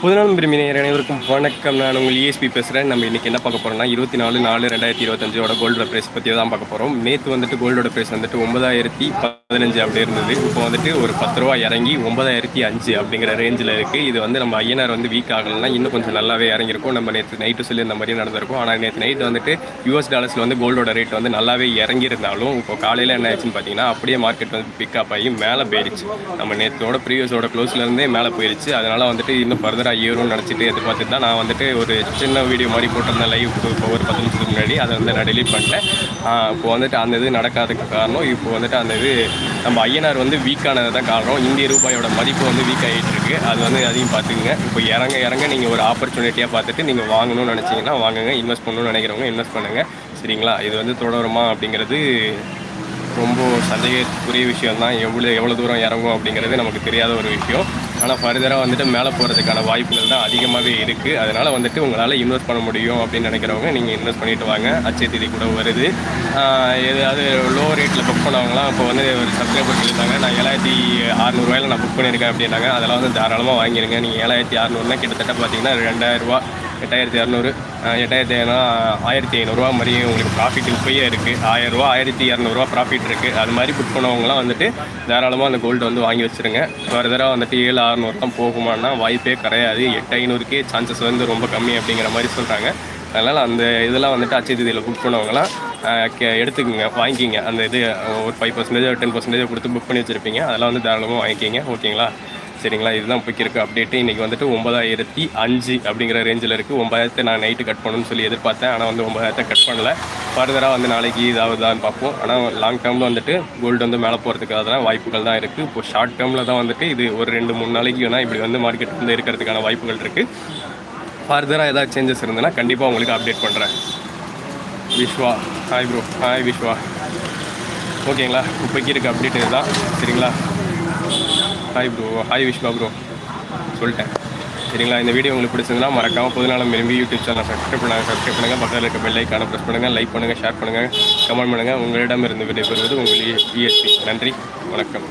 புதுநாள் விரும்பினர் அனைவருக்கும் வணக்கம். நான் உங்கள் இஎஸ்பி பேசுகிறேன் நம்ம இன்றைக்கி என்ன பார்க்க போகிறோம்னா இருபத்தி நாலு நாலு ரெண்டாயிரத்தி இருபத்தஞ்சோட கோல்டோட ப்ரைஸ் பற்றி தான் பார்க்க போகிறோம் நேற்று வந்துட்டு கோல்டோட ப்ரைஸ் வந்துட்டு ஒன்பதாயிரத்தி பதினஞ்சு அப்படி இருந்தது. இப்போ வந்துட்டு ஒரு பத்து ரூபா இறங்கி ஒன்பதாயிரத்தி அஞ்சு அப்படிங்கிற ரேஞ்சில் இருக்குது இது வந்து நம்ம ஐஎன்ஆர் வந்து வீக் ஆகலைன்னா இன்னும் கொஞ்சம் நல்லாவே இறங்கியிருக்கும். நம்ம நேற்று நைட்டு சொல்லி இந்த மாதிரி நடந்திருக்கும். ஆனால் நேற்று நைட் வந்துட்டு யூஎஸ் டாலர்ஸில் வந்து கோல்டோட ரேட் வந்து நல்லாவே இறங்கியிருந்தாலும் இப்போ காலையில் என்ன ஆச்சுன்னு பார்த்தீங்கன்னா அப்படியே மார்க்கெட் வந்து பிக்கப் ஆகி மேலே போயிடுச்சு நம்ம நேற்றோட ப்ரீவியஸோட க்ளோஸ்லேருந்தே மேலே போயிடுச்சு அதனால் வந்துட்டு இன்னும் ஃபர்தராக ஏறும்னு நினச்சிட்டு எதிர்பார்த்துட்டு தான் நான் வந்துட்டு ஒரு சின்ன வீடியோ மாதிரி போட்டிருந்தேன் லைவ் இப்போ ஒரு பத்து நிமிஷத்துக்கு முன்னாடி. அதை வந்து நான் டெலிட் பண்ணிட்டேன். இப்போ வந்துட்டு அந்த இது நடக்காததுக்கு காரணம் இப்போ வந்துட்டு அந்த இது நம்ம ஐஎன்ஆர் வந்து வீக்கானது தான் காரணம். இந்திய ரூபாயோட மதிப்பு வந்து வீக் ஆகிட்டு இருக்கு. அது வந்து அதையும் பார்த்துக்குங்க. இப்போ இறங்க இறங்க நீங்கள் ஒரு ஆப்பர்ச்சுனிட்டியாக பார்த்துட்டு நீங்கள் வாங்கணும்னு நினச்சிங்கன்னா வாங்குங்க. இன்வெஸ்ட் பண்ணணும்னு நினைக்கிறவங்க இன்வெஸ்ட் பண்ணுங்கள் சரிங்களா? இது வந்து தொடருமா அப்படிங்கிறது ரொம்ப சந்தேகத்துக்குரிய விஷயம் தான் எவ்வளோ எவ்வளோ தூரம் இறங்கும் அப்படிங்கிறது நமக்கு தெரியாத ஒரு விஷயம். ஆனால் ஃபர்தராக வந்துட்டு மேலே போகிறதுக்கான வாய்ப்புகள் தான் அதிகமாகவே இருக்குது அதனால் வந்துட்டு உங்களால் இன்வெஸ்ட் பண்ண முடியும் அப்படின்னு நினைக்கிறவங்க நீங்கள் இன்வெஸ்ட் பண்ணிட்டு வாங்க. அச்சை தேதி கூட வருது. ஏதாவது லோ ரேட்டில் புக் பண்ணவங்களாம் இப்போ வந்து ஒரு சப்ஸ்கிரைபர் சொல்லியிருந்தாங்க நான் ஏழாயிரத்தி அறநூறுவாயில் நான் புக் பண்ணியிருக்கேன் அப்படின்னாங்க. அதெல்லாம் வந்து தாராளமாக வாங்கிடுங்க நீங்கள் ஏழாயிரத்தி அறநூறுனா கிட்டத்தட்ட பார்த்தீங்கன்னா ரெண்டாயிரரூவா எட்டாயிரத்தி இரநூறு எட்டாயிரத்தி ஐநூறு ஆயிரத்தி ஐநூறுரூவா மாதிரி உங்களுக்கு ப்ராஃபிட் இப்போயே இருக்குது ஆயிரரூவா ஆயிரத்தி இரநூறுவா ப்ராஃபிட் இருக்குது அது மாதிரி புக் பண்ணவங்களாம் வந்துட்டு தாராளமாக அந்த கோல்டு வந்து வாங்கி வச்சுருங்க. ஃபர்தராக வந்துட்டு ஏழு அறநூறு தான் போகுமான்னா வாய்ப்பே கிடையாது. எட்டு ஐநூறுக்கே சான்சஸ் வந்து ரொம்ப கம்மி அப்படிங்கிற மாதிரி சொல்கிறாங்க அதனால் அந்த இதெல்லாம் வந்துட்டு அச்சய தேதியில் புக் பண்ணவங்களாம் கே- எடுத்துக்கோங்க வாங்கிக்கிங்க. அந்த இது ஒரு ஃபைவ் பர்சன்டேஜ் டென் பர்சன்டேஜ் கொடுத்து புக் பண்ணி வச்சுருப்பீங்க. அதெல்லாம் வந்து தாராளமாக வாங்கிக்கிங்க. ஓகேங்களா சரிங்களா? இதுதான் இப்போக்கி இருக்க அப்டேட்டு இன்றைக்கி வந்துட்டு ஒன்பதாயிரத்தி அஞ்சு அப்படிங்கிற ரேஞ்சில் இருக்குது ஒன்பதாயிரத்தை நான் நைட்டு கட் பண்ணணும்னு சொல்லி எதிர்பார்த்தேன். ஆனால் வந்து ஒன்பதாயிரத்தை கட் பண்ணல. ஃபர்தராக வந்து நாளைக்கு இதாகுதான்னு பார்ப்போம். ஆனால் லாங் டேர்மில் வந்துட்டு கோல்டு வந்து மேலே போகிறதுக்காக தான் வாய்ப்புகள் தான் இருக்குது இப்போ ஷார்ட் டேர்மில் தான் வந்துட்டு இது ஒரு ரெண்டு மூணு நாளைக்கு வேணால் இப்படி வந்து மார்க்கெட் வந்து இருக்கிறதுக்கான வாய்ப்புகள் இருக்குது ஃபர்தராக ஏதாவது சேஞ்சஸ் இருந்ததுன்னா கண்டிப்பாக உங்களுக்கு அப்டேட் பண்ணுறேன் Viswa. Hi bro hi Viswa. ஓகேங்களா? இப்போக்கி இருக்க அப்டேட் இதுதான். சரிங்களா? Hi bro hi Vishwa bro சொல்லிட்டேன். சரிங்களா? இந்த வீடியோ உங்களுக்கு பிடிச்சிருந்தா மறக்காம பொதுநாளம் விரும்பி யூடியூப் சேனல் சப்ஸ்கிரைப் பண்ணுங்கள் சப்ஸ்கிரைப் பண்ணுங்கள் பக்கத்தில் இருக்க பெல் ஐக்கான ப்ரெஸ் பண்ணுங்கள் லைக் பண்ணுங்கள் ஷேர் பண்ணுங்கள் கமெண்ட் பண்ணுங்கள் உங்களிடம் இருந்து விடைபெறுவது உங்கள் இஎஸ்பி நன்றி. வணக்கம்.